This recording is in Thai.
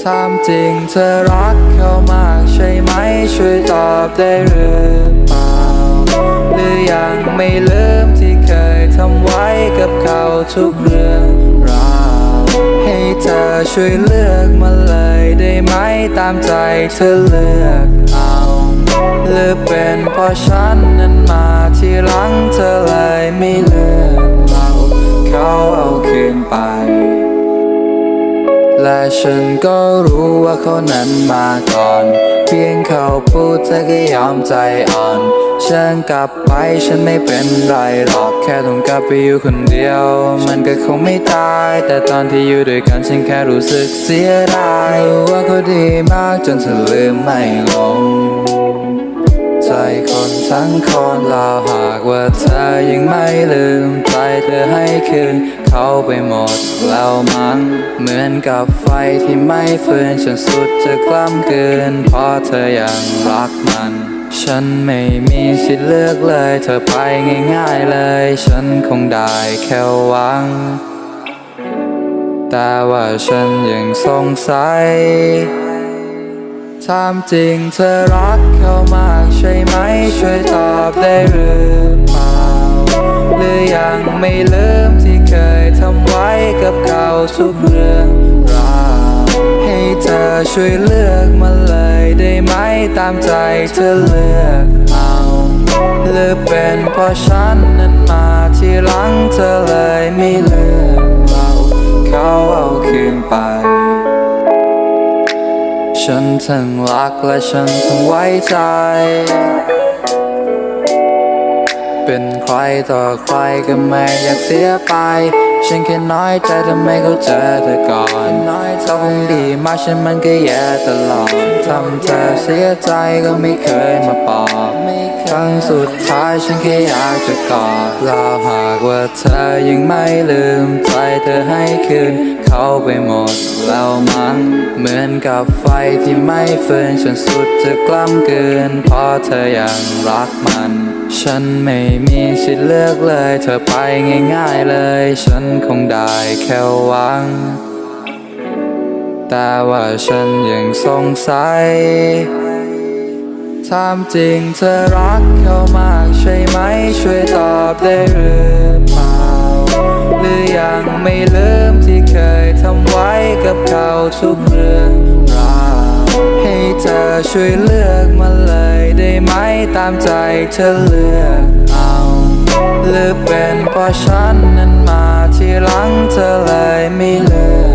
จริงเธอรักเขามากใช่ไหม ช่วยตอบได้หรือเปล่า หรือยังไม่ลืมที่เคยทำไว้กับเขาทุกเรื่องราวให้เธอช่วยเลือกมาเลยได้ไหมตามใจเธอเลือกเอาหรือเป็นเพราะฉันนั้นมาที่หลังเธอเลยไม่เลือกเราเขาเอาคืนไป และฉันก็รู้ว่าเขานั้นมาก่อน เพียงเขาพูดเธอก็ยอมใจอ่อน ฉันกลับไปฉันไม่เป็นไรหรอกแค่ต้องกลับไปอยู่คนเดียว มันก็คงไม่ตาย แต่ตอนที่อยู่ด้วยกันฉันแค่รู้สึกเสียดายรู้ว่าเขาดีมากจนเธอลืมไม่ลง ใจคนทั้งคนลาหากว่าเธอยังไม่ลืมใจเธอให้คืน เขาไปหมดแล้วมั้งเหมือนกับไฟที่ไม่ฟืนฉันสุดจะกล้ำเกินเพราะเธอยังรักมันฉันไม่มีสิทธิ์เลือกเลย เธอไปง่ายๆเลย ฉันคงได้แค่หวัง แต่ว่าฉันยังสงสัยถามจริงเธอรักเขามาก ใช่ไหมช่วยตอบได้หรือเปล่า หรือยังไม่ลืมที่เคยทำไว้กับเขาทุกเรื่องราวให้เธอช่วยเลือกมาเลยได้ไหมตามใจเธอเลือกเอาหรือเป็นเพราะฉันนั้นมาที่หลังเธอเลยไม่เลือกเราเขาเอาคืนไป ฉันทั้งรักและฉันทั้งไว้ใจ เป็นใครต่อใครก็ไม่อยากเสียไป ฉันแค่น้อยใจทำไมเขาเจอเธอก่อนน้อยเขาคงดีมากฉันมันก็แย่ตลอดทำเธอเสียใจก็ไม่เคยมาปลอบครั้งสุดท้ายฉันแค่อยากจะกอดแล้วหากว่าเธอยังไม่ลืมใจเธอให้คืนเขาไปหมดแล้วมั้งเหมือนกับไฟที่ไม่ฟื้นฉันสุดจะกล้ำเกินเพราะเธอยังรักมัน ฉันไม่มีสิทธิ์เลือกเลย เธอไปง่ายๆเลย ฉันคงได้แค่หวัง แต่ว่าฉันยังสงสัยถามจริงเธอรักเขามากใช่ไหม ช่วยตอบได้หรือเปล่า หรือยังไม่ลืมที่เคยทำไว้ กับเขาทุกเรื่องราวให้เธอช่วยเลือกมาเลยได้ไหมตามใจเธอเลือกเอาหรือเป็นเพราะฉันนั้นมาที่หลังเธอเลยไม่เลือก